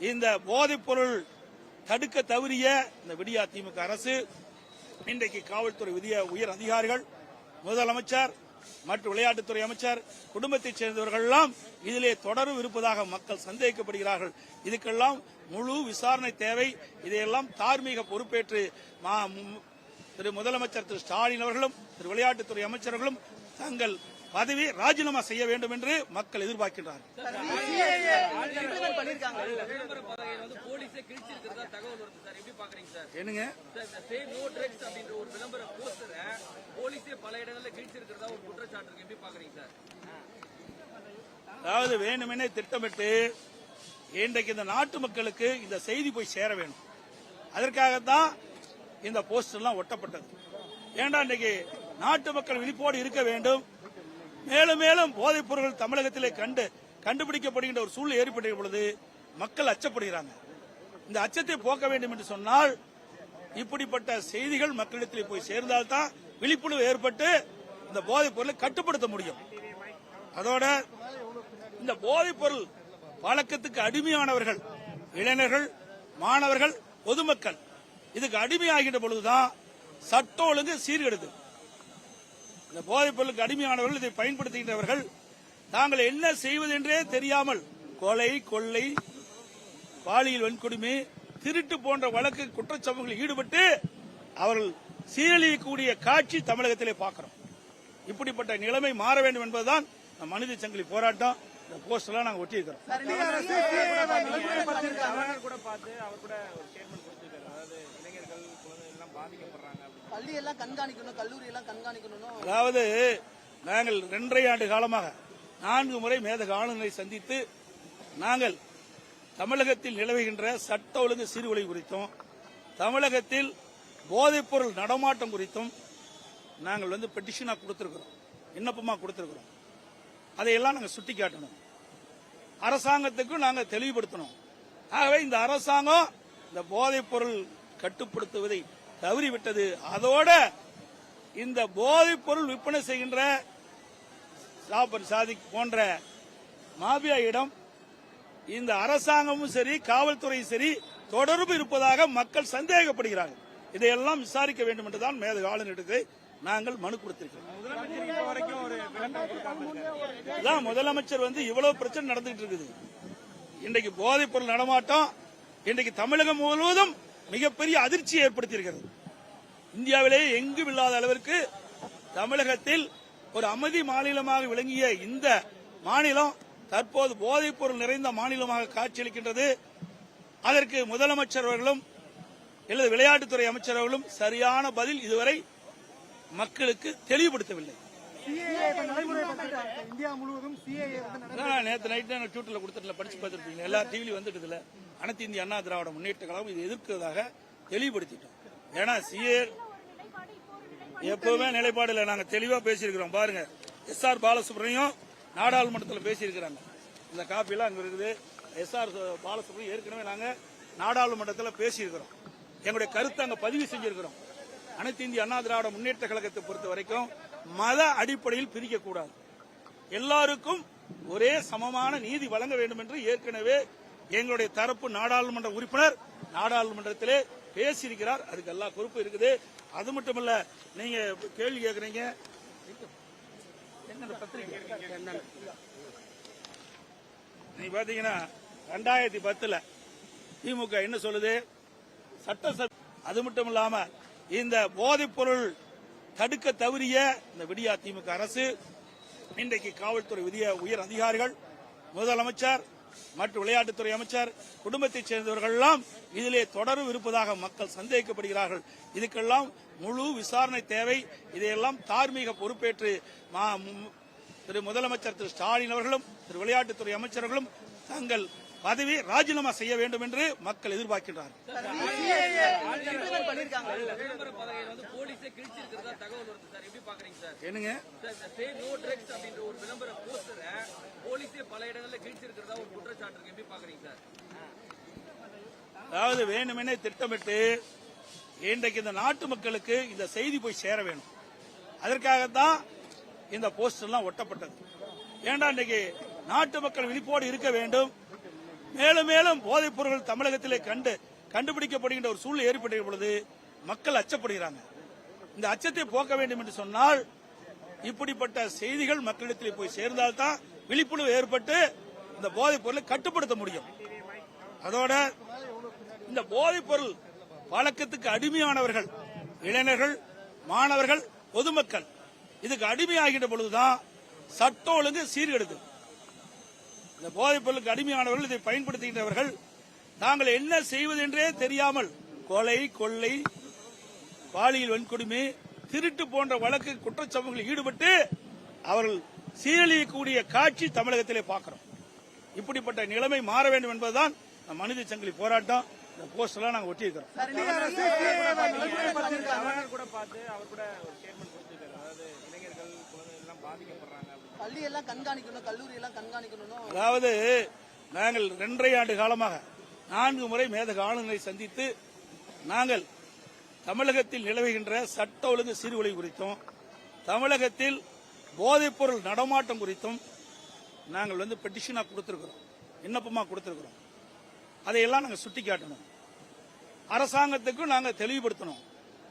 இந்த போதைப் பொருள் தடுக்க தவறிய இந்த விடியா திமுக அரசு இன்றைக்கு காவல்துறை விதிய உயர் அதிகாரிகள் முதலமைச்சர் மற்றும் விளையாட்டுத்துறை அமைச்சர் குடும்பத்தைச் சேர்ந்தவர்கள் எல்லாம் இதிலே தொடரும் இருப்பதாக மக்கள் சந்தேகிக்கப்படுகிறார்கள் இதுக்கெல்லாம் முழு விசாரணை தேவை. இதையெல்லாம் தார்மீக பொறுப்பேற்று மா- திரு முதலமைச்சர் திரு ஸ்டாலின் அவர்களும் திரு விளையாட்டுத்துறை அமைச்சர்களும் தங்கள் பதவி ராஜினாமா செய்ய வேண்டும் என்று மக்கள் என்னங்க? சார் அதாவது வேணுமெனே திட்டமிட்டு இன்றைக்கு இந்த நாட்டு மக்களுக்கு இந்த செய்தி போய் சேர வேண்டும். அதற்காகத்தான் இந்த போஸ்டர் எல்லாம் ஒட்டப்பட்டது. ஏண்டா இன்றைக்கு நாட்டு மக்கள் விழிப்போடு இருக்க வேண்டும்? மேலும் மேலும் போதைப் பொருட்கள் தமிழகத்திலே கண்டு கண்டுபிடிக்கப்படுகின்ற ஒரு சூழ்நிலை ஏற்பட்ட பொழுது மக்கள் அச்சப்படுகிறாங்க. இந்த அச்சத்தை போக்க வேண்டும் என்று சொன்னால் இப்படிப்பட்ட செய்திகள் மக்களிடத்தில் போய் சேர்ந்தால்தான் விழிப்புணர்வு ஏற்பட்டு இந்த போதைப் பொருளை கட்டுப்படுத்த முடியும். அதோட இந்த போதைப் பொருள் பழக்கத்துக்கு அடிமையானவர்கள் இளைஞர்கள் மாணவர்கள் பொதுமக்கள் இதுக்கு அடிமையாகின்ற பொழுதுதான் சட்டம் ஒழுங்கு சீர்கெடுது. இந்த போதைப் பொருளுக்கு அடிமையானவர்கள் இதை பயன்படுத்துகின்றவர்கள். தாங்கள் என்ன செய்வதென்றே தெரியாமல் கொலை கொள்ளை பாலியல் வன்கொடுமை திருட்டு போன்ற வழக்கு குற்றச்சம்பவங்களில் ஈடுபட்டு அவர்கள் சீரழியக்கூடிய காட்சி தமிழகத்திலே பார்க்கிறோம். இப்படிப்பட்ட நிலைமை மாற வேண்டும் என்பதுதான் இந்த மனித சங்கிலி போராட்டம். இந்த போஸ்டர்லாம் நாங்கள் ஒட்டியிருக்கிறோம். கவர்னர் கூட பார்த்து அவர் கூட ஒரு ஸ்டேட்மெண்ட் கொடுத்திருக்காரு. அதாவது இளைஞர்கள் குழந்தைகள் எல்லாம் பாதிக்கப்படுறாங்க. பள்ளியெல்லாம் கண்காணிக்கணும் கல்லூரி எல்லாம் கண்காணிக்கணும் அதாவது நாங்கள் இரண்டரை ஆண்டு காலமாக நான்கு முறை மேதக ஆளுநரை சந்தித்து நாங்கள் தமிழகத்தில் நிலவுகின்ற சட்ட ஒழுங்கு சீர்குலை குறித்தும் தமிழகத்தில் போதைப்பொருள் நடமாட்டம் குறித்தும் நாங்கள் வந்து பெட்டிஷனா கொடுத்திருக்கிறோம். விண்ணப்பமா கொடுத்திருக்கிறோம். அதையெல்லாம் நாங்கள் சுட்டி காட்டணும் அரசாங்கத்துக்கும் நாங்கள் தெளிவுபடுத்தணும். ஆகவே இந்த அரசாங்கம் இந்த போதைப்பொருள் கட்டுப்படுத்துவதை தவறிவிட்டது. அதோட இந்த போதைப் பொருள் விற்பனை செய்கின்ற ஜாபர் சாதிக் போன்ற மாபியாயிடம் இந்த அரசாங்கமும் சரி காவல்துறையும் சரி தொடர்பு இருப்பதாக மக்கள் சந்தேகப்படுகிறார்கள் இதையெல்லாம் விசாரிக்க வேண்டும் என்றுதான் மேத ஆளுநருக்கு நாங்கள் மனு கொடுத்திருக்கிறோம். முதலமைச்சர் இப்போ வரைக்கும் ஒரு முதலமைச்சர் வந்து இவ்வளவு பிரச்சனை நடந்துகிட்டு இருக்குது. இன்றைக்கு போதைப் பொருள் நடமாட்டம் இன்றைக்கு தமிழகம் முழுவதும் மிகப்பெரிய அதிர்ச்சியை ஏற்படுத்தியிருக்கிறது. இந்தியாவிலேயே எங்கும் இல்லாத அளவிற்கு தமிழகத்தில் ஒரு அமைதி மாநிலமாக விளங்கிய இந்த மாநிலம் தற்போது போதைப் பொருள் நிறைந்த மாநிலமாக காட்சியளிக்கின்றது. அதற்கு முதலமைச்சர் அவர்களும் அல்லது விளையாட்டுத்துறை அமைச்சர் அவர்களும் சரியான பதில் இதுவரை மக்களுக்கு தெளிவுபடுத்தவில்லை. நேத்து நைட் நான் ட்விட்டர்ல கொடுத்துட்டு படிச்சு பார்த்துருப்பீங்க எல்லா டிவிலையும் வந்துட்டுதுல. அனைத்து இந்திய அண்ணா திராவிட முன்னேற்ற கழகம் இது எதிர்க்கிறதாக தெளிவுபடுத்திட்டோம். ஏன்னா சிஏ எப்பவுமே நிலைப்பாடு இல்லை. நாங்கள் தெளிவாக பேசியிருக்கிறோம். பாருங்க. எஸ் ஆர் பாலசுப்ரமணியம் நாடாளுமன்றத்தில் பேசியிருக்கிறாங்க. இந்த காப்பி அங்கே இருக்குது. எஸ் ஆர் பாலசுப்ரமணியம் ஏற்கனவே நாங்கள் நாடாளுமன்றத்தில் பேசியிருக்கிறோம். எங்களுடைய கருத்தை அங்கே பதிவு செஞ்சிருக்கிறோம். அனைத்து இந்திய அண்ணா திராவிட முன்னேற்ற கழகத்தை பொறுத்த வரைக்கும் மத அடிப்படையில் பிரிக்கக்கூடாது. எல்லாருக்கும் ஒரே சமமான நீதி வழங்க வேண்டும் என்று ஏற்கனவே எங்களுடைய தரப்பு நாடாளுமன்ற உறுப்பினர் நாடாளுமன்றத்திலே பேசியிருக்கிறார். அதுக்கு எல்லா பொறுப்பு இருக்குது. அது மட்டுமல்ல நீங்க கேள்வி கேட்கறீங்க நீங்க பாத்தீங்கன்னா ரெண்டாயிரத்தி பத்துல திமுக என்ன சொல்லுது? சட்டசபை. அது மட்டும் இல்லாம இந்த போதைப் பொருள் தடுக்க தவறிய இந்த விடியா திமுக அரசு இன்றைக்கு காவல்துறை உயர் அதிகாரிகள் முதலமைச்சர் மற்றும் விளையாட்டுத்துறை அமைச்சர் குடும்பத்தைச் சேர்ந்தவர்கள் எல்லாம் இதிலே தொடரும் இருப்பதாக மக்கள் சந்தேகிக்கப்படுகிறார்கள். இதுக்கெல்லாம் முழு விசாரணை தேவை. இதையெல்லாம் தார்மீக பொறுப்பேற்று திரு முதலமைச்சர் திரு ஸ்டாலின் அவர்களும் திரு விளையாட்டுத்துறை அமைச்சர்களும் தங்கள் பதவி ராஜினாமா செய்ய வேண்டும் என்று மக்கள் எதிர்பார்க்கின்றார் என்னங்க? அதாவது வேணுமெனே திட்டமிட்டு இன்றைக்கு இந்த நாட்டு மக்களுக்கு இந்த செய்தி போய் சேர வேண்டும் அதற்காகத்தான் இந்த போஸ்டர்லாம் ஒட்டப்பட்டது. ஏண்டா இன்னைக்கு நாட்டு மக்கள் விழிப்போடு இருக்க வேண்டும்? மேலும் மேலும் போதைப் பொருட்கள் தமிழகத்திலே கண்டு கண்டுபிடிக்கப்படுகின்ற ஒரு சூழ்நிலை ஏற்பட்ட பொழுது மக்கள் அச்சப்படுகிறாங்க. இந்த அச்சத்தை போக்க வேண்டும் என்று சொன்னால் இப்படிப்பட்ட செய்திகள் மக்களிடத்தில் போய் சேர்ந்தால்தான் விழிப்புணர்வு ஏற்பட்டு இந்த போதைப் பொருளை கட்டுப்படுத்த முடியும். அதோட இந்த போதைப் பொருள் பழக்கத்துக்கு அடிமையானவர்கள் இளைஞர்கள் மாணவர்கள் பொதுமக்கள் இதுக்கு அடிமையாகின்ற பொழுதுதான் சட்ட ஒழுங்கு சீர்கெடுது இந்த போதைப் பொருளுக்கு அடிமையானவர்கள் இதை பயன்படுத்துகின்றவர்கள். நாங்கள் என்ன செய்வது என்றே தெரியாமல் கொலை கொள்ளை பாலியல் வன்கொடுமை திருட்டு போன்ற வழக்கு குற்றச்சம்பவங்களில் ஈடுபட்டு அவர்கள் சீரழியக்கூடிய காட்சி தமிழகத்திலே பார்க்கிறோம். இப்படிப்பட்ட நிலைமை மாற வேண்டும் என்பதுதான் மனித சங்கிலி போராட்டம். இந்த போஸ்டர்லாம் நாங்கள் ஒட்டியிருக்கிறோம் சார் இன்னைக்கு அரசு CAA வை விடுதலை பண்ணியிருக்காங்க. கவர்னர் கூட பார்த்து அவர் கூட ஒரு ஸ்டேட்மெண்ட் கொடுத்துருக்காரு அதாவது இளைஞர்கள் குழந்தைகள் எல்லாம் பள்ளியெல்லாம் பள்ளி எல்லாம் கண்காணிக்கணும் கல்லூரி எல்லாம் கண்காணிக்கணும் அதாவது நாங்கள் இரண்டரை ஆண்டு காலமாக நான்கு முறை மேதக ஆளுநரை சந்தித்து நாங்கள் தமிழகத்தில் நிலவுகின்ற சட்ட ஒழுங்கு சீர்குலை குறித்தும் தமிழகத்தில் போதைப்பொருள் நடமாட்டம் குறித்தும் நாங்கள் வந்து பெட்டிஷனாக கொடுத்துருக்குறோம். விண்ணப்பமாக கொடுத்துருக்குறோம். அதையெல்லாம் நாங்கள் சுட்டி காட்டணும் அரசாங்கத்துக்கும் நாங்கள் தெளிவுபடுத்தணும்.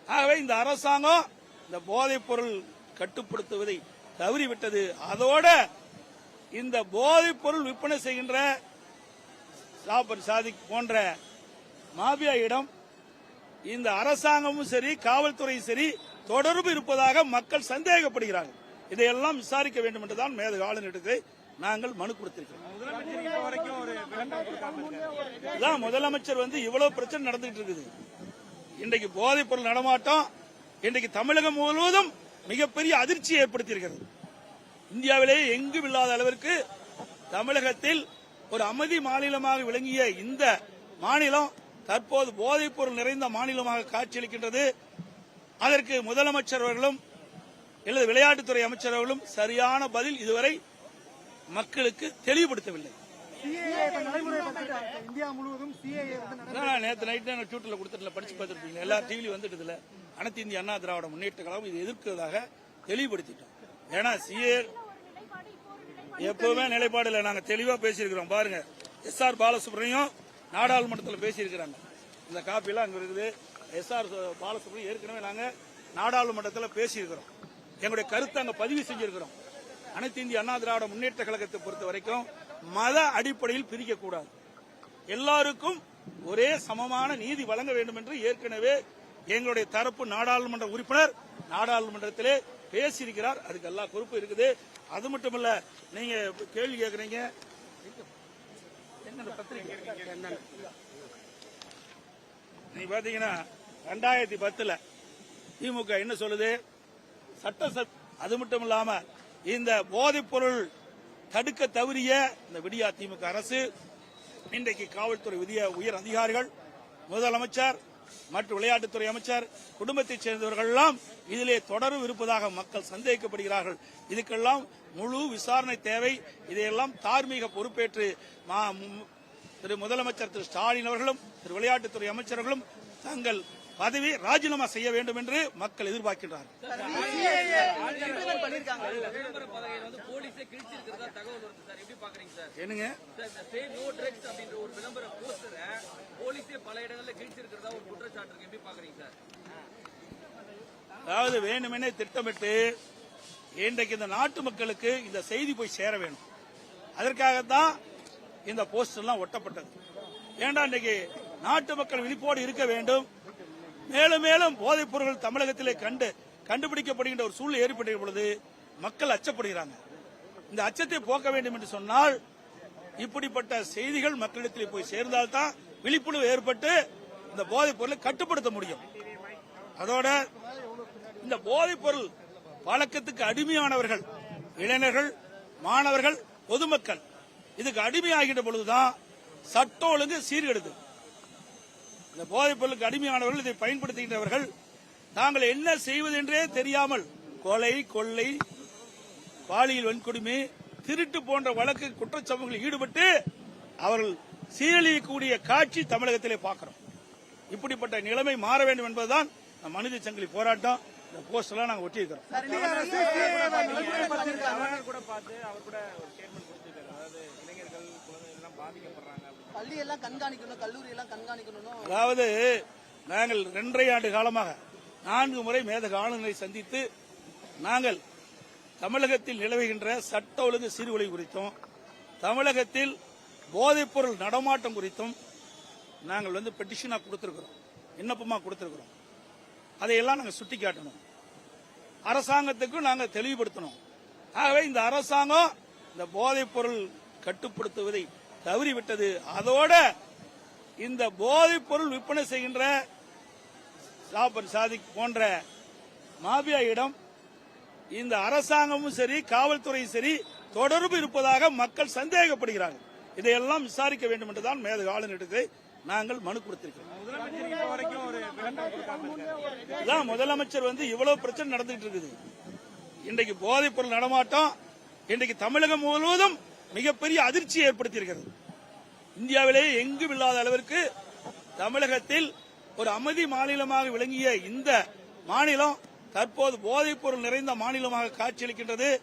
ஆகவே இந்த அரசாங்கம் இந்த போதைப்பொருள் கட்டுப்படுத்துவதை தவறிவிட்டது. அதோட இந்த போதைப் பொருள் விற்பனை செய்கின்ற சாப்பர் சாதிக் போன்ற மாபியா இடம் இந்த அரசாங்கமும் சரி காவல்துறையும் சரி தொடர்பு இருப்பதாக மக்கள் சந்தேகப்படுகிறார்கள். இதையெல்லாம் விசாரிக்க வேண்டும் என்றுதான் மேதக ஆளுநருக்கு நாங்கள் மனு கொடுத்திருக்கிறோம். முதலமைச்சர் இப்போ வரைக்கும் ஒரு முதலமைச்சர் வந்து இவ்வளவு பிரச்சனை நடந்துகிட்டு இருக்குது. இன்றைக்கு போதைப் பொருள் நடமாட்டம் இன்றைக்கு தமிழகம் முழுவதும் மிகப்பெரிய அதிர்ச்சியை ஏற்படுத்தியிருக்கிறது. இந்தியாவிலேயே எங்கும் இல்லாத அளவிற்கு தமிழகத்தில் ஒரு அமைதி மாநிலமாக விளங்கிய இந்த மாநிலம் தற்போது போதைப் பொருள் நிறைந்த மாநிலமாக காட்சியளிக்கின்றது. அதற்கு முதலமைச்சர் அவர்களும் அல்லது விளையாட்டுத்துறை அமைச்சர் அவர்களும் சரியான பதில் இதுவரை மக்களுக்கு தெளிவுபடுத்தவில்லை. CAA இப்ப நடைமுறைப்படுத்திட்டாங்க. இந்தியா முழுவதும் CAA வந்து நடைமுறை- அதான் நேத்து நைட் நான் ட்விட்டர்ல கொடுத்துட்டு படிச்சு பார்த்துருப்பீங்க எல்லா டிவிலையும் வந்துட்டு இதுல அனைத்து இந்திய அண்ணா திராவிட முன்னேற்ற கழகம் இது எதிர்க்கிறதாக தெளிவுபடுத்திட்டோம். ஏன்னா சிஏ எப்பவுமே நிலைப்பாடுல நாங்க தெளிவா பேசியிருக்கிறோம். பாருங்க எஸ் ஆர் பாலசுப்ரமணியம் நாடாளுமன்றத்தில் பேசியிருக்கிறாங்க. இந்த காப்பி எல்லாம் அங்க இருக்குது. எஸ் ஆர் பாலசுப்ரமணியம் ஏற்கனவே நாங்க நாடாளுமன்றத்தில் பேசியிருக்கிறோம். எங்களுடைய கருத்தை அங்க பதிவு செஞ்சிருக்கிறோம். அனைத்து இந்திய அண்ணா திராவிட முன்னேற்ற கழகத்தை பொறுத்த வரைக்கும் மத அடிப்படையில் பிரிக்கக்கூடாது. எல்லாருக்கும் ஒரே சமமான நீதி வழங்க வேண்டும் என்று ஏற்கனவே எங்களுடைய தரப்பு நாடாளுமன்ற உறுப்பினர் நாடாளுமன்றத்திலே பேசியிருக்கிறார். அதுக்கு எல்லா பொறுப்பு இருக்குது. அது மட்டுமல்ல நீங்க கேள்வி கேட்கறீங்க. என்னென்ன பத்திரிக்கை? நீங்க பாத்தீங்கன்னா ரெண்டாயிரத்தி பத்துல திமுக என்ன சொல்லுது? சட்டசபை அது மட்டும் இல்லாம இந்த போதைப் பொருள் தடுக்க தவறிய இந்த விடியா திமுக அரசு இன்றைக்கு காவல்துறை உரிய உயர் அதிகாரிகள் முதலமைச்சர் மற்றும் விளையாட்டுத்துறை அமைச்சர் குடும்பத்தைச் சேர்ந்தவர்கள் எல்லாம் இதிலே தொடரும் இருப்பதாக மக்கள் சந்தேகிக்கப்படுகிறார்கள் இதுக்கெல்லாம் முழு விசாரணை தேவை. இதையெல்லாம் தார்மீக பொறுப்பேற்று மா- திரு முதலமைச்சர் திரு ஸ்டாலின் அவர்களும் திரு விளையாட்டுத்துறை அமைச்சர்களும் தங்கள் பதவி ராஜினாமா செய்ய வேண்டும் என்று மக்கள் எதிர்பார்க்கின்றார்கள். சார் என்னங்க? அதாவது வேணுமெனே திட்டமிட்டு இன்றைக்கு இந்த நாட்டு மக்களுக்கு இந்த செய்தி போய் சேர வேணும். அதற்காகத்தான் இந்த போஸ்டர்லாம் ஒட்டப்பட்டது. ஏண்டா இன்னைக்கு நாட்டு மக்கள் விழிப்போடு இருக்க வேண்டும்? மேலும் மேலும் போதைப் பொருட்கள் தமிழகத்திலே கண்டு கண்டுபிடிக்கப்படுகின்ற ஒரு சூழ்நிலை ஏற்பட்ட பொழுது மக்கள் அச்சப்படுகிறாங்க. இந்த அச்சத்தை போக்க வேண்டும் என்று சொன்னால் இப்படிப்பட்ட செய்திகள் மக்களிடத்தில் போய் சேர்ந்தால்தான் விழிப்புணர்வு ஏற்பட்டு இந்த போதைப் பொருளை கட்டுப்படுத்த முடியும். அதோட இந்த போதைப் பொருள் பழக்கத்துக்கு அடிமையானவர்கள் இளைஞர்கள் மாணவர்கள் பொதுமக்கள் இதுக்கு அடிமையாகின்ற பொழுதுதான் சட்டம் ஒழுங்கு சீர்கெடுது இந்த போதைப் பொருளுக்கு அடிமையானவர்கள் இதை பயன்படுத்துகின்றவர்கள். தாங்கள் என்ன செய்வது என்றே தெரியாமல் கொலை கொள்ளை பாலியல் வன்கொடுமை திருட்டு போன்ற வழக்கு குற்றச்சம்பவங்களில் ஈடுபட்டு அவர்கள் சீரழியக்கூடிய காட்சி தமிழகத்திலே பார்க்கிறோம். இப்படிப்பட்ட நிலைமை மாற வேண்டும் என்பதுதான் இந்த மனித சங்கிலி போராட்டம். இந்த நாங்கள் ஒட்டியிருக்கிறோம். கூட பார்த்து அவர் கூட ஸ்டேட்மெண்ட் கொடுத்துருக்காரு. அதாவது இளைஞர்கள் குழந்தைகள் எல்லாம் பாதிக்கப்படுறாங்க. பள்ளியெல்லாம் கண்காணிக்கணும் கல்லூரி எல்லாம் கண்காணிக்கணும் அதாவது நாங்கள் இரண்டரை ஆண்டு காலமாக நான்கு முறை மேதக ஆளுநரை சந்தித்து நாங்கள் தமிழகத்தில் நிலவுகின்ற சட்ட ஒழுங்கு சீர்குலை குறித்தும் தமிழகத்தில் போதைப்பொருள் நடமாட்டம் குறித்தும் நாங்கள் வந்து பெட்டிஷனாக கொடுத்திருக்கிறோம். விண்ணப்பமாக கொடுத்திருக்கிறோம். அதையெல்லாம் நாங்கள் சுட்டிக்காட்டணும். அரசாங்கத்துக்கும் நாங்கள் தெளிவுபடுத்தணும். ஆகவே இந்த அரசாங்கம் இந்த போதைப்பொருள் கட்டுப்படுத்துவதை தவறிவிட்டது. அதோட இந்த போதைப்பொருள் விற்பனை செய்கின்ற ஜாபர் சாதிக் போன்ற மாபியாயிடம் இந்த அரசாங்கமும் சரி காவல்துறையும் சரி தொடர்பு இருப்பதாக மக்கள் சந்தேகப்படுகிறார்கள். இதையெல்லாம் விசாரிக்க வேண்டும் என்றுதான் மேதக ஆளுநரிடத்தை நாங்கள் மனு கொடுத்திருக்கிறோம். முதலமைச்சர் வரைக்கும் ஒரு இதான் முதலமைச்சர் வந்து இவ்வளவு பிரச்சனை நடந்துகிட்டு இருக்குது. இன்றைக்கு போதைப் பொருள் நடமாட்டம் இன்றைக்கு தமிழகம் முழுவதும் மிகப்பெரிய அதிர்ச்சியை ஏற்படுத்தியிருக்கிறது. இந்தியாவிலேயே எங்கும் இல்லாத அளவிற்கு தமிழகத்தில் ஒரு அமைதி மாநிலமாக விளங்கிய இந்த மாநிலம் தற்போது போதைப் பொருள் நிறைந்த மாநிலமாக காட்சியளிக்கின்றது.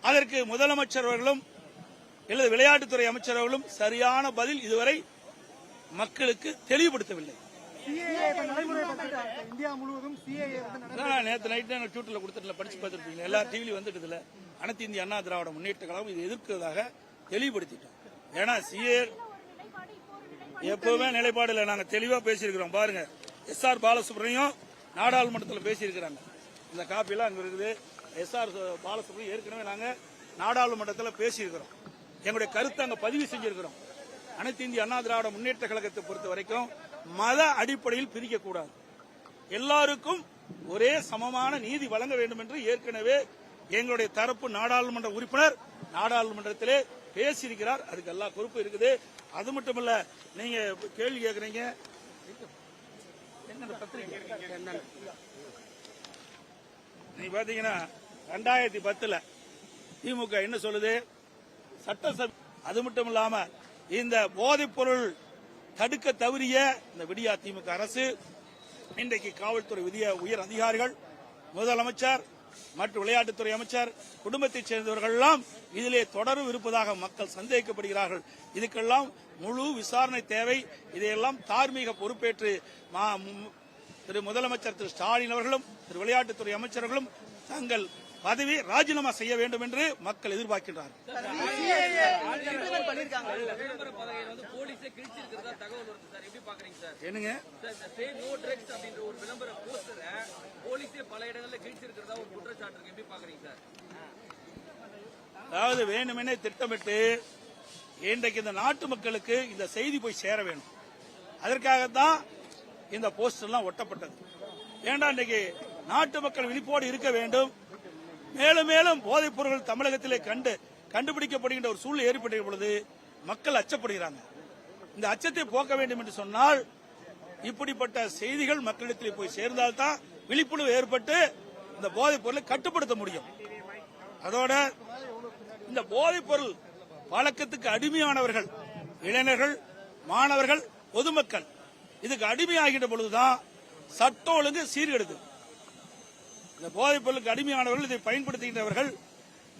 அதற்கு முதலமைச்சர் அவர்களும் அல்லது விளையாட்டுத்துறை அமைச்சர் அவர்களும் சரியான பதில் இதுவரை மக்களுக்கு தெளிவுபடுத்தவில்லை. வந்து நடை- நான் ட்விட்டர்ல கொடுத்துட்டு படிச்சு பார்த்துருப்பீங்க எல்லா டிவிலையும் வந்துட்டுதுல. அனைத்து இந்திய அண்ணா திராவிட முன்னேற்ற கழகம் இது எதிர்க்கிறதாக தெளிவுபடுத்திட்டோம். ஏன்னா சிஏ எப்பவுமே நிலைப்பாடு இல்லை. நாங்க தெளிவா பேசியிருக்கிறோம். பாருங்க எஸ் ஆர் பாலசுப்ரமணியம் நாடாளுமன்றத்தில் பேசியிருக்கிறாங்க. இந்த காப்பி அங்கே இருக்குது. எஸ் ஆர் பாலசுப்ரமணியம் ஏற்கனவே நாங்கள் நாடாளுமன்றத்தில் பேசியிருக்கிறோம். எங்களுடைய கருத்தை அங்கே பதிவு செஞ்சிருக்கிறோம். அனைத்து இந்திய அண்ணா திராவிட முன்னேற்ற கழகத்தை பொறுத்த வரைக்கும் மத அடிப்படையில் பிரிக்கக்கூடாது எல்லாருக்கும் ஒரே சமமான நீதி வழங்க வேண்டும் என்று ஏற்கனவே எங்களுடைய தரப்பு நாடாளுமன்ற உறுப்பினர் நாடாளுமன்றத்திலே பேசியிருக்கிறார். அதுக்கு எல்லா பொறுப்பு இருக்குது. அது மட்டும் இல்ல நீங்க கேள்வி கேக்குறீங்க. பத்திரிக்கை? நீ பாத்தீங்கன்னா ரெண்டாயிரத்தி பத்துல திமுக என்ன சொல்லுது? சட்டசபை. அது மட்டும் இல்லாம இந்த போதைப் பொருள் தடுக்க தவறிய இந்த விடியா திமுக அரசு இன்றைக்கு காவல்துறை விதிய உயர் அதிகாரிகள் முதலமைச்சர் மற்றும் விளையாட்டுத்துறை அமைச்சர் குடும்பத்தைச் சேர்ந்தவர்கள் எல்லாம் இதிலே தொடர் இருப்பதாக மக்கள் சந்தேகிக்கப்படுகிறார்கள் இதுக்கெல்லாம் முழு விசாரணை தேவை. இதையெல்லாம் தார்மீக பொறுப்பேற்று மா- திரு முதலமைச்சர் திரு ஸ்டாலின் அவர்களும் திரு விளையாட்டுத்துறை அமைச்சர்களும் தங்கள் பதவி ராஜினாமா செய்ய வேண்டும் என்று மக்கள் எதிர்பார்க்கின்றார்கள். என்னங்க? அதாவது வேணுமெனே திட்டமிட்டு இன்றைக்கு இந்த நாட்டு மக்களுக்கு இந்த செய்தி போய் சேர வேண்டும். அதற்காகத்தான் இந்த போஸ்டர் எல்லாம் ஒட்டப்பட்டது. ஏண்டா இன்றைக்கு நாட்டு மக்கள் விழிப்போடு இருக்க வேண்டும்? மேலும் மேலும் போதைப் பொருட்கள் தமிழகத்திலே கண்டு கண்டுபிடிக்கப்படுகின்ற ஒரு சூழ்நிலை ஏற்பட்ட பொழுது மக்கள் அச்சப்படுகிறாங்க. இந்த அச்சத்தை போக்க வேண்டும் என்று சொன்னால் இப்படிப்பட்ட செய்திகள் மக்களிடத்திலே போய் சேர்ந்தால்தான் விழிப்புணர்வு ஏற்பட்டு இந்த போதைப் பொருளை கட்டுப்படுத்த முடியும். அதோட இந்த போதைப் பொருள் பழக்கத்துக்கு அடிமையானவர்கள் இளைஞர்கள் மாணவர்கள் பொதுமக்கள் இதுக்கு அடிமையாகின்ற பொழுதுதான் சட்டம் ஒழுங்கு சீர்கெடுது இந்த போதைப் பொருளுக்கு அடிமையானவர்கள் இதை பயன்படுத்துகின்றவர்கள்.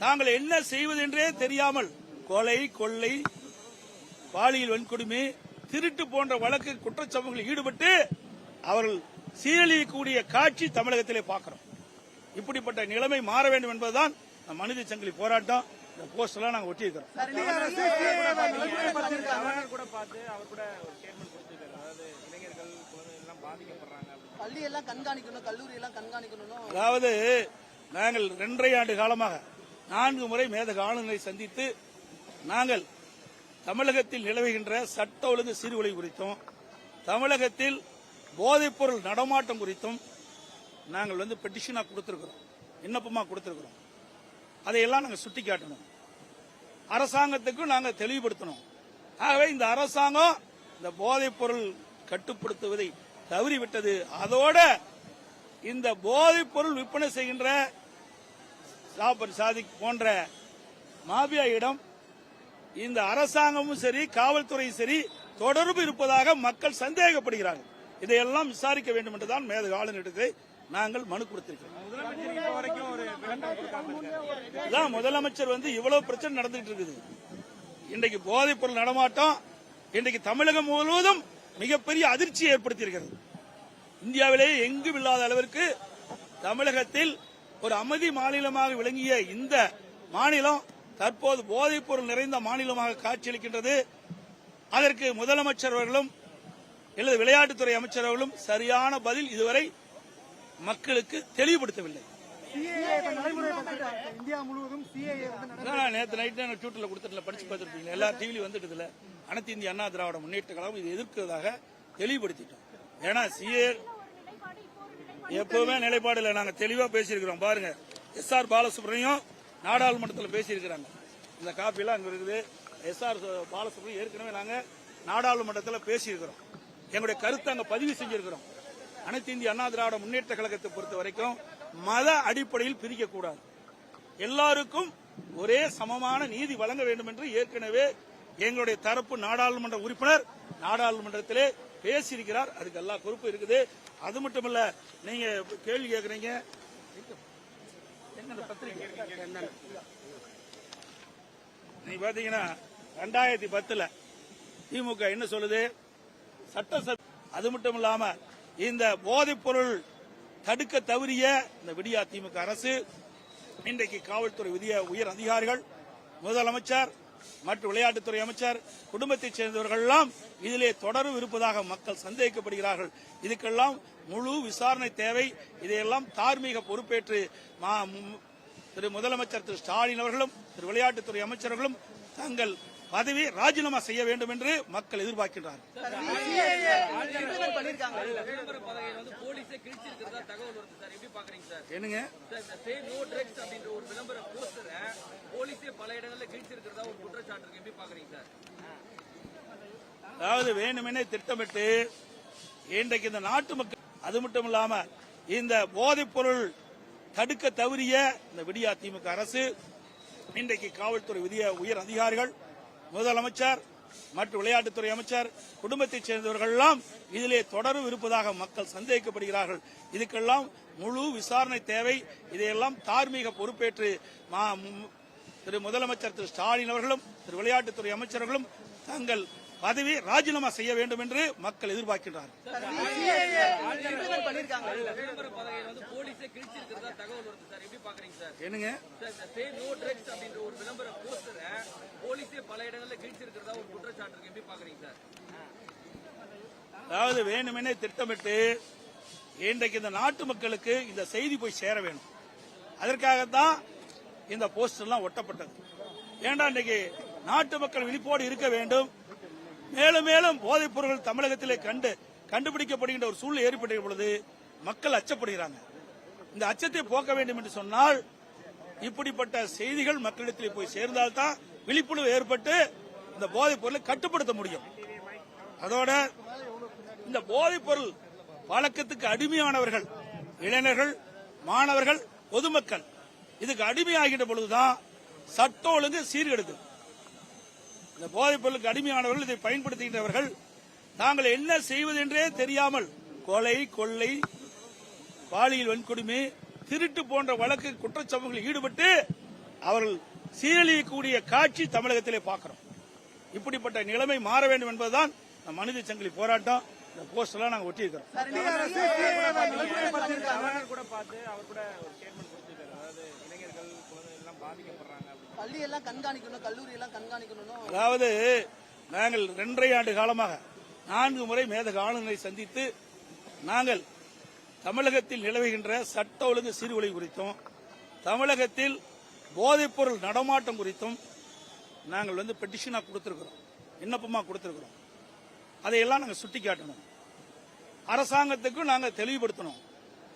தாங்கள் என்ன செய்வது என்றே தெரியாமல் கொலை கொள்ளை பாலியல் வன்கொடுமை திருட்டு போன்ற வழக்கு குற்றச்சம்பவங்களில் ஈடுபட்டு அவர்கள் சீரழியக்கூடிய காட்சி தமிழகத்திலே பார்க்கிறோம். இப்படிப்பட்ட நிலைமை மாற வேண்டும் என்பதுதான் நம்ம மனித சங்கிலி போராட்டம். இந்த போஸ்டர்லாம் நாங்கள் ஒட்டியிருக்கிறோம் இந்திய அரசு சிஏஏ நடைமுறைப்படுத்திட்டாங்க கவர்னர் கூட பார்த்து அவர் கூட ஒரு ஸ்டேட்மெண்ட் கொடுத்துருக்காரு அதாவது இளைஞர்கள் குழந்தைகள் எல்லாம் பள்ளியெல்லாம் கண்காணிக்கணும் கல்லூரி எல்லாம் கண்காணிக்கணும் அதாவது நாங்கள் இரண்டரை ஆண்டு காலமாக நான்கு முறை மேதக ஆளுநரை சந்தித்து நாங்கள் தமிழகத்தில் நிலவுகின்ற சட்ட ஒழுங்கு சீர்குலை குறித்தும் தமிழகத்தில் போதைப்பொருள் நடமாட்டம் குறித்தும் நாங்கள் வந்து பெட்டிஷனாக கொடுத்திருக்கிறோம். விண்ணப்பமாக கொடுத்திருக்கிறோம். அதையெல்லாம் நாங்கள் சுட்டிக்காட்டணும். அரசாங்கத்துக்கும் நாங்கள் தெளிவுபடுத்தணும். ஆகவே இந்த அரசாங்கம் இந்த போதைப்பொருள் கட்டுப்படுத்துவதை தவறிவிட்டது. அதோட இந்த போதைப் பொருள் விற்பனை செய்கின்ற ஜாபர் சாதிக் போன்ற மாபியாயிடம் இந்த அரசாங்கமும் சரி காவல்துறையும் சரி தொடர்பு இருப்பதாக மக்கள் சந்தேகப்படுகிறார்கள் இதையெல்லாம் விசாரிக்க வேண்டும் என்றுதான் மேதக காலநிலத்தை நாங்கள் மனு கொடுத்திருக்கிறோம். முதலமைச்சர் வரைக்கும் ஒரு முதலமைச்சர் வந்து இவ்வளவு பிரச்சனை நடந்துகிட்டு இருக்குது. இன்றைக்கு போதைப் பொருள் நடமாட்டம் இன்றைக்கு தமிழகம் முழுவதும் மிகப்பெரிய அதிர்ச்சியை ஏற்படுத்தியிருக்கிறது. இந்தியாவிலேயே எங்கும் இல்லாத அளவிற்கு தமிழகத்தில் ஒரு அமைதி மாநிலமாக விளங்கிய இந்த மாநிலம் தற்போது போதைப் பொருள் நிறைந்த மாநிலமாக காட்சியளிக்கின்றது. அதற்கு முதலமைச்சர் அவர்களும் அல்லது விளையாட்டுத்துறை அமைச்சர் அவர்களும் சரியான பதில் இதுவரை மக்களுக்கு தெளிவுபடுத்தவில்லை. நேற்று நைட் நான் ட்விட்டர்ல கொடுத்துட்டுல படிச்சு பார்த்துருப்பீங்க எல்லா டிவிலையும் வந்துட்டு அனைத்து இந்திய அண்ணா திராவிட முன்னேற்ற கழகம் இது எதிர்க்கிறதாக தெளிவுபடுத்திட்டோம். ஏன்னா சிஏ எப்பவுமே நிலைப்பாடு இல்லை. நாங்க தெளிவா பேசியிருக்கிறோம். பாருங்க. எஸ் ஆர் பாலசுப்ரமணியம் நாடாளுமன்றத்தில் பேசியிருக்கிறாங்க. இந்த காப்பி எல்லாம் அங்க இருக்குது. எஸ் ஆர் பாலசுப்ரமணியம் ஏற்கனவே நாங்க நாடாளுமன்றத்தில் பேசியிருக்கிறோம். எங்களுடைய கருத்தை அங்க பதிவு செஞ்சிருக்கிறோம். அனைத்து இந்திய அண்ணா திராவிட முன்னேற்ற கழகத்தை பொறுத்த வரைக்கும் மத அடிப்படையில் பிரிக்கக்கூடாது. எல்லாருக்கும் ஒரே சமமான நீதி வழங்க வேண்டும் என்று ஏற்கனவே எங்களுடைய தரப்பு நாடாளுமன்ற உறுப்பினர் நாடாளுமன்றத்திலே பேசியிருக்கிறார். அதுக்கு எல்லா பொறுப்பு இருக்குது. அது மட்டுமல்ல நீங்க கேள்வி கேட்கறீங்க? நீங்க பாத்தீங்கன்னா ரெண்டாயிரத்தி பத்துல திமுக என்ன சொல்லுது? சட்டசபை அது மட்டும் இல்லாம இந்த போதைப் பொருள் தடுக்க தவறிய இந்த விடியா திமுக அரசு இன்றைக்கு காவல்துறை உயர் அதிகாரிகள் முதலமைச்சர் மற்றும் விளையாட்டுத்துறை அமைச்சர் குடும்பத்தைச் சேர்ந்தவர்கள் எல்லாம் இதிலே தொடரும் இருப்பதாக மக்கள் சந்தேகிக்கப்படுகிறார்கள் இதுக்கெல்லாம் முழு விசாரணை தேவை. இதையெல்லாம் தார்மீக பொறுப்பேற்று மா- மு- திரு முதலமைச்சர் திரு ஸ்டாலின் அவர்களும் திரு விளையாட்டுத்துறை அமைச்சர்களும் தங்கள் பதவி ராஜினாமா செய்ய வேண்டும் என்று மக்கள் எதிர்பார்க்கின்றார்கள். சார் என்னங்க? அதாவது வேணுமெனே திட்டமிட்டு இன்றைக்கு இந்த நாட்டு மக்கள் அது மட்டும் இல்லாம இந்த போதைப் பொருள் தடுக்க தவறிய இந்த விடியா திமுக அரசு இன்றைக்கு காவல்துறை உயர் அதிகாரிகள் முதலமைச்சர் மற்றும் விளையாட்டுத்துறை அமைச்சர் குடும்பத்தைச் சேர்ந்தவர்கள் எல்லாம் இதிலே தொடரும் இருப்பதாக மக்கள் சந்தேகிக்கப்படுகிறார்கள் இதுக்கெல்லாம் முழு விசாரணை தேவை. இதையெல்லாம் தார்மீக பொறுப்பேற்று மா- திரு முதலமைச்சர் திரு ஸ்டாலின் அவர்களும் திரு விளையாட்டுத்துறை அமைச்சர்களும் தங்கள் பதவி ராஜினாமா செய்ய வேண்டும் என்று மக்கள் எதிர்பார்க்கின்றார் அதாவது வேணுமெனே திட்டமிட்டு இன்றைக்கு இந்த நாட்டு மக்களுக்கு இந்த செய்தி போய் சேர வேணும் அதற்காகத்தான் இந்த போஸ்டர்லாம் ஒட்டப்பட்டது. ஏண்டா இன்றைக்கு நாட்டு மக்கள் விழிப்போடு இருக்க வேண்டும்? மேலும் மேலும் போதைப் பொருட்கள் தமிழகத்திலே கண்டு கண்டுபிடிக்கப்படுகின்ற ஒரு சூழ்நிலை ஏற்பட்ட பொழுது மக்கள் அச்சப்படுகிறாங்க. இந்த அச்சத்தை போக்க வேண்டும் என்று சொன்னால் இப்படிப்பட்ட செய்திகள் மக்களிடத்தில் போய் சேர்ந்தால்தான் விழிப்புணர்வு ஏற்பட்டு இந்த போதைப் பொருளை கட்டுப்படுத்த முடியும். அதோட இந்த போதைப் பொருள் பழக்கத்துக்கு அடிமையானவர்கள் இளைஞர்கள் மாணவர்கள் பொதுமக்கள் இதுக்கு அடிமையாகின்ற பொழுதுதான் சட்டம் ஒழுங்கு சீர்கெடுக்குது. இந்த போதைப் பொருளுக்கு அடிமையானவர்கள் இதை பயன்படுத்துகின்றவர்கள். நாங்கள் என்ன செய்வதென்றே தெரியாமல் கொலை கொள்ளை பாலியல் வன்கொடுமை திருட்டு போன்ற வழக்கு குற்றச்சம்பவங்களில் ஈடுபட்டு அவர்கள் சீரழியக்கூடிய காட்சி தமிழகத்திலே பார்க்கிறோம். இப்படிப்பட்ட நிலைமை மாற வேண்டும் என்பதுதான் மனித சங்கிலி போராட்டம். இந்த போஸ்ட் எல்லாம் நாங்க ஒட்டியிருக்கிறோம். கூட பார்த்து அவர் கூட ஒரு ஸ்டேட்மெண்ட் அதாவது இளைஞர்கள் எல்லாம் பள்ளியெல்லாம் கண்காணிக்கணும் கல்லூரி எல்லாம் கண்காணிக்கணும் அதாவது நாங்கள் இரண்டரை ஆண்டு காலமாக நான்கு முறை மேதக ஆளுநரை சந்தித்து நாங்கள் தமிழகத்தில் நிலவுகின்ற சட்ட ஒழுங்கு சீர்குலை குறித்தும் தமிழகத்தில் போதைப்பொருள் நடமாட்டம் குறித்தும் நாங்கள் வந்து பெட்டிஷனா கொடுத்திருக்கிறோம். விண்ணப்பமா கொடுத்திருக்கிறோம். அதையெல்லாம் நாங்கள் சுட்டி காட்டணும் அரசாங்கத்துக்கும் நாங்கள் தெளிவுபடுத்தணும்.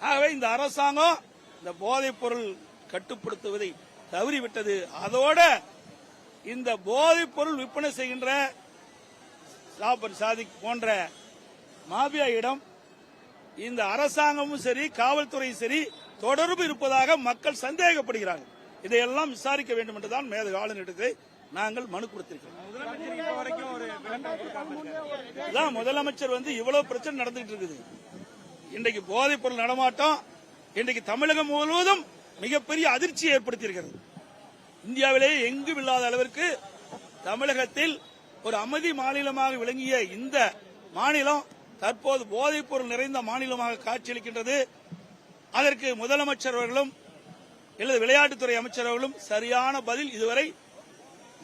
ஆகவே இந்த அரசாங்கம் இந்த போதைப்பொருள் கட்டுப்படுத்துவதை தவறிவிட்டது. அதோட இந்த போதைப் பொருள் விற்பனை செய்கின்ற சாபர் சாதிக் போன்ற மாபியா இடம் இந்த அரசாங்கமும் சரி காவல்துறையும் சரி தொடர்பு இருப்பதாக மக்கள் சந்தேகப்படுகிறார்கள் இதையெல்லாம் விசாரிக்க வேண்டும் என்றுதான் மேதக ஆளுநருக்கு நாங்கள் மனு கொடுத்திருக்கிறோம். இப்போ வரைக்கும் ஒரு முதலமைச்சர் வந்து இவ்வளவு பிரச்சனை நடந்துட்டு இருக்குது. இன்றைக்கு போதைப் பொருள் நடமாட்டம் இன்றைக்கு தமிழகம் முழுவதும் மிகப்பெரிய அதிர்ச்சியை ஏற்படுத்தியிருக்கிறது. இந்தியாவிலேயே எங்கும் இல்லாத அளவிற்கு தமிழகத்தில் ஒரு அமைதி மாநிலமாக விளங்கிய இந்த மாநிலம் தற்போது போதைப் பொருள் நிறைந்த மாநிலமாக காட்சியளிக்கின்றது. அதற்கு முதலமைச்சர் அவர்களும் அல்லது விளையாட்டுத்துறை அமைச்சர் அவர்களும் சரியான பதில் இதுவரை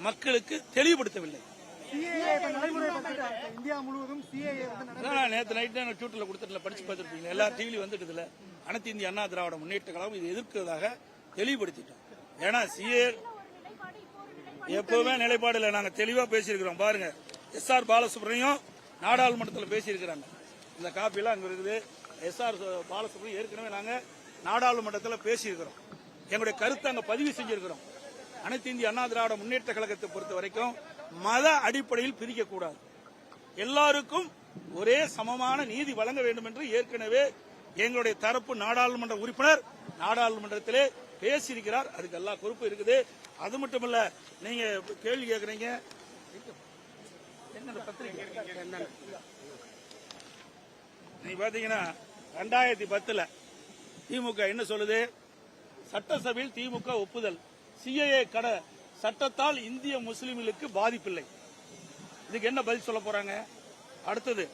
மக்களுக்கு தெளிவுபடுத்தவில்லை. சிஏஏ நடைமுறைப்படுத்திட்டாங்க இந்தியா முழுவதும் சிஏஏ நேற்று நைட்டு நான் ட்விட்டர்ல கொடுத்துட்டு படிச்சு பார்த்துருப்பீங்க எல்லா டிவிலையும் வந்துட்டுதுல அனைத்து இந்திய அண்ணா திராவிட முன்னேற்ற கழகம் இது எதிர்க்கிறதாக தெளிவுபடுத்திட்டோம். ஏன்னா சிஏ எப்பவுமே நிலைப்பாடு இல்லை. நாங்க தெளிவா பேசியிருக்கிறோம். பாருங்க. எஸ் ஆர் பாலசுப்ரமணியம் நாடாளுமன்றத்தில் பேசியிருக்கிறாங்க. இந்த காப்பி எல்லாம் அங்க இருக்குது. எஸ் ஆர் பாலசுப்ரமணியம் ஏற்கனவே நாங்க நாடாளுமன்றத்தில் பேசியிருக்கிறோம். எங்களுடைய கருத்தை அங்க பதிவு செஞ்சிருக்கிறோம். அனைத்து இந்திய அண்ணா திராவிட முன்னேற்ற கழகத்தை பொறுத்த வரைக்கும் மத அடிப்படையில் பிரிக்கக்கூடாது. எல்லாருக்கும் ஒரே சமமான நீதி வழங்க வேண்டும் என்று ஏற்கனவே எங்களுடைய தரப்பு நாடாளுமன்ற உறுப்பினர் நாடாளுமன்றத்திலே பேசியிருக்கிறார். அதுக்கு எல்லா பொறுப்பு இருக்குது. அது மட்டுமல்ல நீங்க கேள்வி கேட்கறீங்க? பத்திரிக்கை? நீங்க பாத்தீங்கன்னா ரெண்டாயிரத்தி பத்துல திமுக என்ன சொல்லுது? சட்டசபையில் திமுக ஒப்புதல். சிஏஏ கட சட்டத்தால் இந்திய முஸ்லிம்களுக்கு பாதிப்பில்லை. இதுக்கு என்ன பதில் சொல்ல போறாங்க? அடுத்தது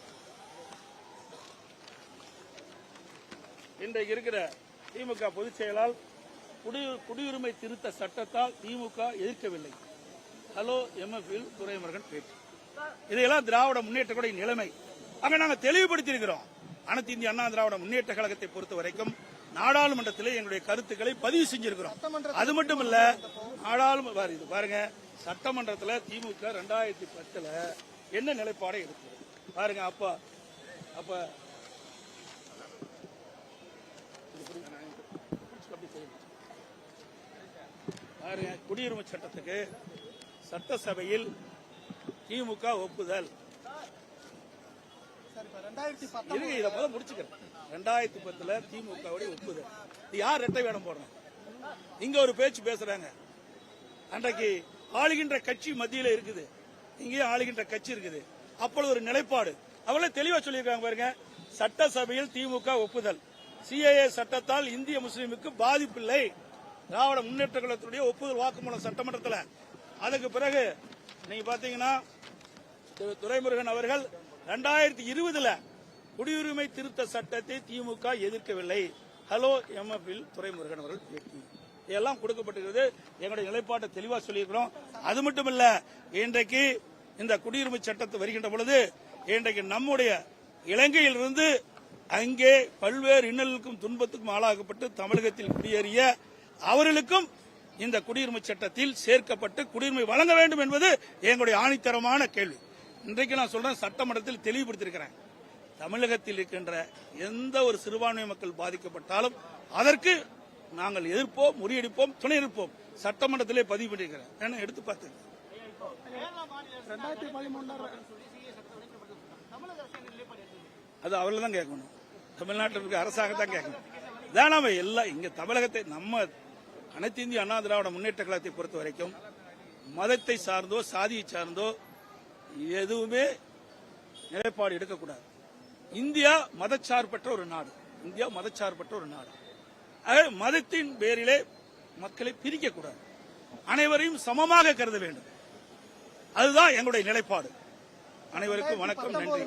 இன்றைக்கு இருக்கிற திமுக பொதுச் செயலால் குடியுரிமை திருத்த சட்டத்தால் திமுக எதிர்க்கவில்லை. ஹலோ எம்எஃப்இல் துரைமுருகன் பேச்சு இதையெல்லாம் திராவிட முன்னேற்ற கூட நிலைமை. அங்க நாங்க தெளிவுபடுத்தியிருக்கிறோம். அனைத்து இந்திய அண்ணா திராவிட முன்னேற்ற கழகத்தை பொறுத்த வரைக்கும் நாடாளுமன்றத்தில் எங்களுடைய கருத்துக்களை பதிவு செஞ்சிருக்கிறோம். அது மட்டும் இல்ல நாடாளுமன்ற இது பாருங்க சட்டமன்றத்தில் திமுக ரெண்டாயிரத்தி பத்துல என்ன நிலைப்பாடை எடுத்து பாருங்க அப்ப அப்ப. பாருங்க குடியுரிமை சட்டத்துக்கு சட்டசபையில் திமுக ஒப்புதல். இருங்க இதை முதல்ல முடிச்சுக்கிறேன். ரெண்டாயிரத்தி பத்துல திமுகவுடைய ஒப்புதல். யார் ரெட்டை வேடம் போடுறோம் இங்க ஒரு பேச்சு பேசுறாங்க. அன்றைக்கு ஆளுகின்ற கட்சி மத்தியில இருக்குது. இங்கேயும் ஆளுகின்ற கட்சி இருக்குது. அப்பொழுது ஒரு நிலைப்பாடு. அவளே தெளிவா சொல்லியிருக்காங்க பாருங்க. சட்டசபையில் திமுக ஒப்புதல். சிஏஏ சட்டத்தால் இந்திய முஸ்லீமுக்கு பாதிப்பில்லை திராவிட முன்னேற்ற கழகத்துடைய ஒப்புதல் வாக்குமூலம் சட்டமன்றத்தில். அதுக்கு பிறகு நீங்க பாத்தீங்கன்னா துரைமுருகன் அவர்கள் ரெண்டாயிரத்தி இருபதுல குடியுரிமை திருத்த சட்டத்தை திமுக எதிர்க்கவில்லை. ஹலோ எம்எஃப்இல் துரைமுருகன் அவர்கள் பேட்டி இதெல்லாம் கொடுக்கப்பட்டிருக்கிறது. எங்களுடைய நிலைப்பாட்டை தெளிவா சொல்லியிருக்கிறோம். அது மட்டும் இல்ல இன்றைக்கு இந்த குடியுரிமை சட்டத்தை வருகின்ற பொழுது இன்றைக்கு நம்முடைய இலங்கையிலிருந்து அங்கே பல்வேறு இன்னலுக்கும் துன்பத்துக்கும் ஆளாகப்பட்டு தமிழகத்தில் குடியேறிய அவர்களுக்கும் இந்த குடியுரிமை சட்டத்தில் சேர்க்கப்பட்டு குடியுரிமை வழங்க வேண்டும் என்பது எங்களுடைய ஆணித்தரமான கேள்வி. இன்றைக்கு நான் சொல்றேன் சட்டமன்றத்தில் தெளிவுபடுத்தியிருக்கிறேன். தமிழகத்தில் இருக்கின்ற எந்த ஒரு சிறுபான்மை மக்கள் பாதிக்கப்பட்டாலும் அதற்கு நாங்கள் எதிர்ப்போம் முறியடிப்போம் துணை இருப்போம் சட்டமன்றத்திலே பதிவு பண்ணியிருக்கிறேன் ஏன்னா எடுத்து பார்த்து அது அவர்கள் தான் கேட்கணும். தமிழ்நாட்டில் இருக்க அரசாங்கம் தான் கேட்கணும். இதான் நாம எல்லாம். இங்க தமிழகத்தை நம்ம அனைத்து இந்திய அண்ணா திராவிட முன்னேற்ற கழகத்தை பொறுத்த வரைக்கும் மதத்தை சார்ந்தோ சாதியை சார்ந்தோ எதுவுமே நிலைப்பாடு எடுக்கக்கூடாது. இந்தியா மதச்சார்பற்ற ஒரு நாடு. இந்தியா மதச்சார்பற்ற ஒரு நாடு. ஆக மதத்தின் பேரிலே மக்களை பிரிக்கக்கூடாது. அனைவரையும் சமமாக கருத வேண்டும். அதுதான் எங்களுடைய நிலைப்பாடு. அனைவருக்கும் வணக்கம் நன்றி.